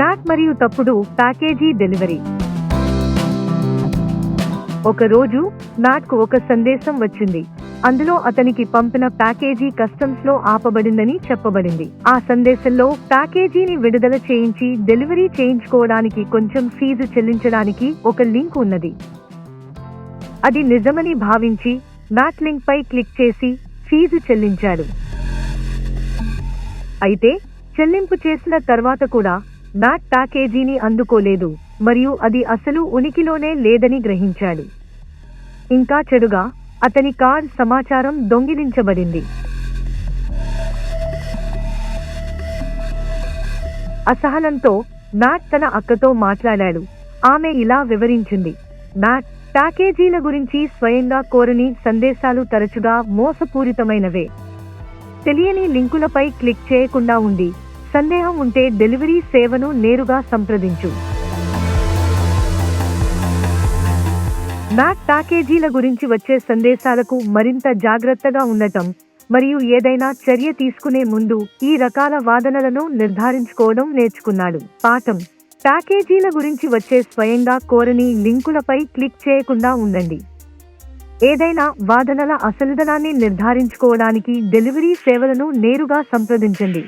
Not మరియు తప్పుడు package delivery. ఒక రోజు నాట్కు ఒక సందేశం వచ్చింది. అందులో అతనికి పంపిన ప్యాకేజీ కస్టమ్స్లో ఆపబడిందని చెప్పబడింది. ఆ సందేశంలో ప్యాకేజీని విడుదల చేయించి డెలివరీ చేయించుకోవడానికి కొంచెం ఫీజు చెల్లించడానికి ఒక లింక్ ఉన్నది. అది నిజమని భావించి నాట్ లింక్ పై క్లిక్ చేసి ఫీజు చెల్లించాడు. అయితే చెల్లింపు చేసిన తర్వాత కూడా మ్యాట్ ప్యాకేజీని అందుకోలేదు మరియు అది అసలు ఉనికిలోనే లేదని గ్రహించాడు. ఇంకా చెడుగా అతని కార్ సమాచారం దొంగిలించబడింది. అసహనంతో మ్యాట్ తన అక్కతో మాట్లాడాడు. ఆమె ఇలా వివరించింది మ్యాట్ ప్యాకేజీల గురించి స్వయంగా కోరని సందేశాలు తరచుగా మోసపూరితమైనవే. తెలియని లింకులపై క్లిక్ చేయకుండా ఉండి సందేహం ఉంటే డెలివరీ సేవను నేరుగా సంప్రదించు. మ్యాక్ ప్యాకేజీల గురించి వచ్చే సందేశాలకు మరింత జాగ్రత్తగా ఉండటం మరియు ఏదైనా చర్య తీసుకునే ముందు ఈ రకాల వాదనలను నిర్ధారించుకోవడం నేర్చుకున్నాడు. పాఠం. ప్యాకేజీల గురించి వచ్చే స్వయంగా కోరని లింకులపై క్లిక్ చేయకుండా ఉండండి. ఏదైనా వాదనల అసలుదనాన్ని నిర్ధారించుకోవడానికి డెలివరీ సేవలను నేరుగా సంప్రదించండి.